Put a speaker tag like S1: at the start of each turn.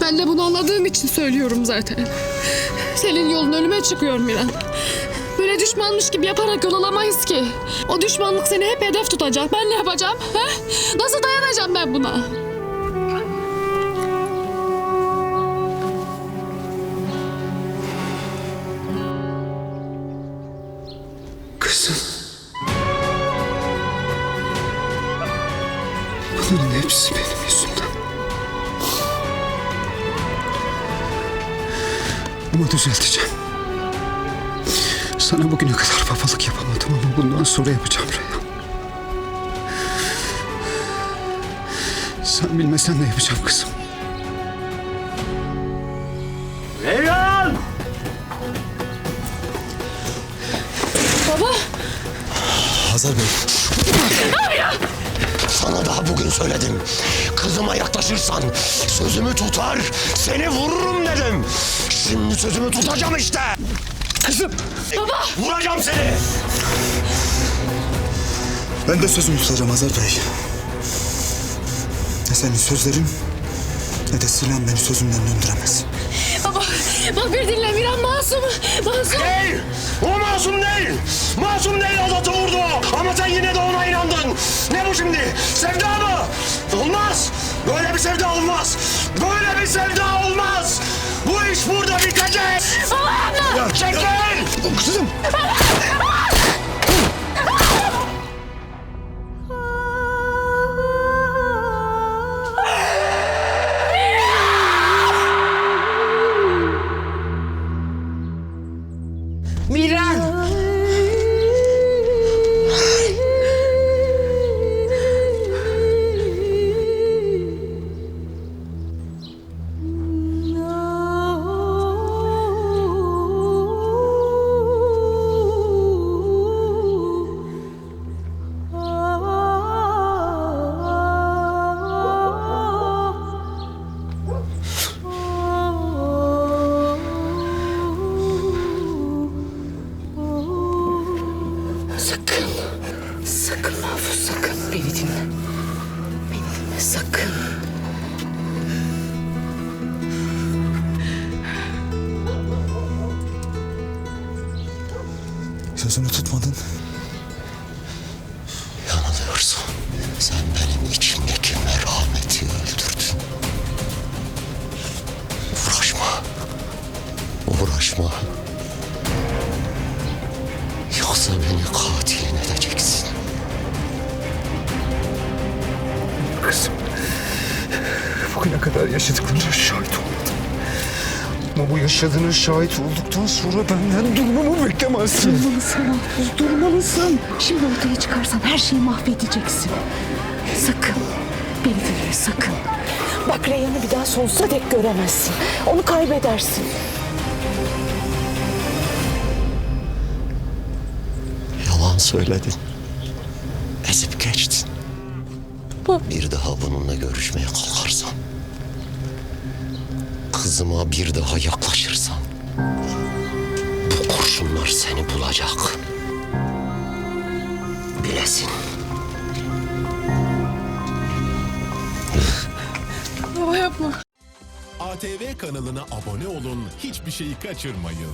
S1: Ben de bunu anladığım için söylüyorum zaten. Senin yolun ölüme çıkıyor Miran. Böyle düşmanmış gibi yaparak yol alamayız ki. O düşmanlık seni hep hedef tutacak. Ben ne yapacağım? He? Nasıl dayanacağım ben buna?
S2: Kızım. Bunların hepsi benim yüzümden. Ama düzelteceğim. Sana bugüne kadar babalık yapamadım ama bundan sonra yapacağım Reyhan. Sen bilmesen de yapacağım kızım.
S3: Reyhan!
S1: Baba!
S4: Hazar Bey.
S3: Sana daha bugün söyledim. Kızıma yaklaşırsan sözümü tutar, seni dedim. Şimdi sözümü tutacağım işte. Kızım! Baba! Vuracağım seni!
S4: Ben de sözümü tutacağım Hazar Bey. Ne senin sözlerin ne de silahın beni sözümden döndüremez.
S1: Baba! Bak bir dinle Miran masum. Masum.
S3: Değil! O masum değil! Masum değil Azat'ı vurdu o! Ama sen yine de ona inandın. Ne bu şimdi? Sevda Bu iş burada bitecek!
S1: Baba!
S3: Çekil!
S4: Kızım!
S5: Miran! Sakın.
S4: Sözünü tutmadın.
S3: Yanılıyorsun. Sen benim içimdeki merhameti öldürdün. Uğraşma. Uğraşma. Yoksa beni katilin
S2: Kızım. Bugüne kadar yaşadıklarına şahit olmadım. Ama bu yaşadığına şahit olduktan sonra benden durmamı beklemezsin.
S5: Durmalısın Mahfuz, durmalısın. Şimdi ortaya çıkarsan her şeyi mahvedeceksin. Sakın, beni dinle sakın. Bak Reyhan'ı bir daha sonsuza dek göremezsin. Onu kaybedersin.
S3: Yalan söyledin. Ezip geçtin. Bir daha bununla görüşmeye kalkarsan... ...kızıma bir daha yaklaşırsan... ...bu kurşunlar seni bulacak. Bilesin.
S1: Baba yapma.
S6: ATV kanalına abone olun, hiçbir şeyi kaçırmayın.